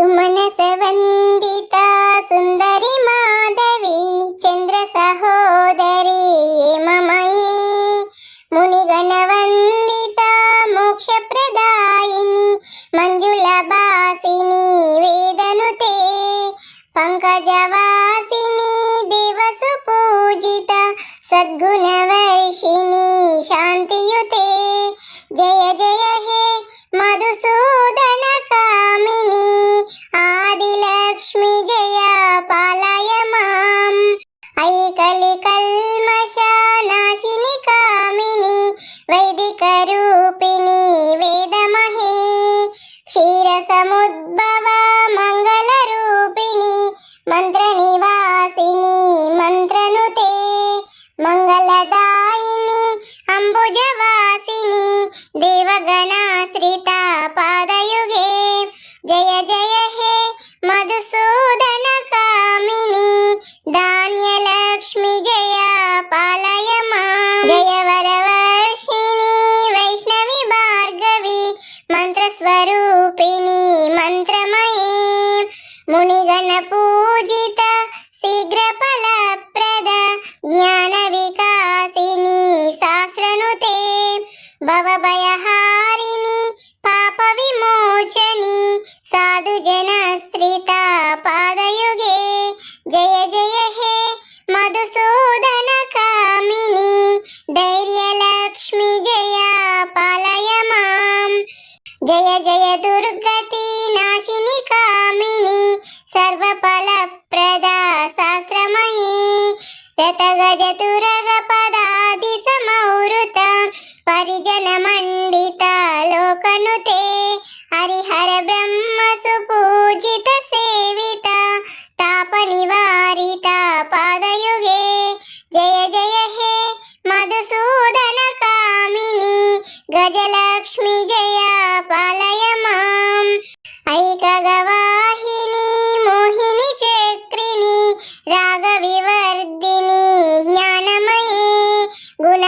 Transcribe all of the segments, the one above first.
సుమనసవందిత సుందరి మాధవి చంద్ర సహోదరి మమయీ మునిగణవందిత మోక్షప్రదాయిని మంజుల బాసిని వేదనుతే పంకజవ సముద్భవ మంగళ రూపిణి మంత్ర నివాసిని మంత్రనుతే మంగళదాయిని అంబుజవాసిని దేవగణాశ్రిత పాదయుగే. జయ జయ హే మధుసూదన కామిని ధాన్యలక్ష్మి జయ పాలయ మా జయ మునిగణ పూజిత శీఘ్ర ఫలప్రద జ్ఞాన వికాసిని శాస్త్రనుతే భవభయహారిణి పాప విమోచని సాధు జనశ్రిత పాదయుగే. జయ జయ హే మధుసూదన కామిని ధైర్యలక్ష్మి జయ పాలయ మాం. జయ జయ దుర్గతి నాశ రత గజ పదాది సమౌరుత పరిజన మండిత లోకనుతే హరిహర బ్రహ్మ సుపూజిత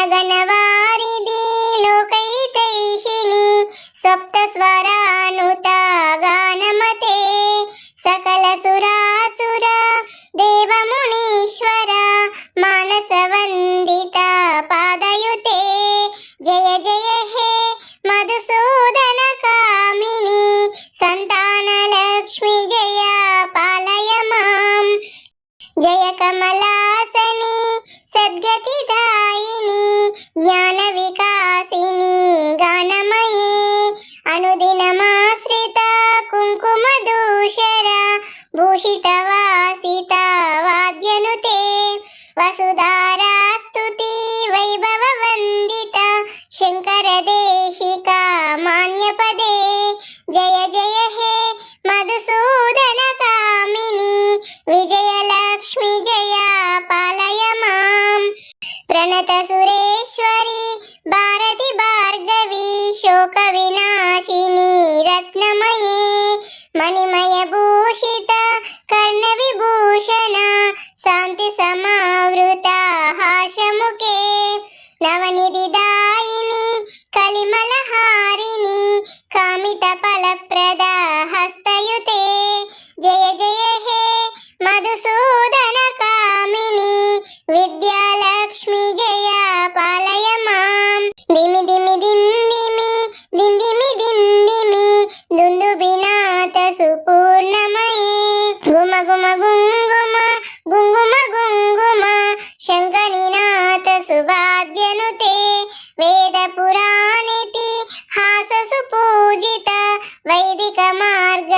గుణగణవారిది లోకైతైషిని సప్త స్వరానుత గానమతే సకల సురాసుర దేవమునీశ్వర మానస వందిత పాదయుతే జయ జయ హే మధుసూదన కామిని సంతాన లక్ష్మి జయ పాలయ మాం జయ కమలాసని సద్గతి దాయిని జ్ఞాన వికాసిని గానమయీ అనుదినమాశ్రిత కుంకుమ దూషర భూషిత వాసిత వాద్యనుతే వసుధారాస్తుతి వైభవ వందిత శంకర ప్రణత సురేశ్వరి భారతి భార్గవి శోక వినాశిని రత్నమయే మణిమయ భూషిత కర్ణ విభూషణ శాంతి సమావృత హాషముఖే నవనిధి దాయిని కలిమలహారిణి కామిత ఫలప్రద హస్తయుతే జయ జయ పురాణితి హాస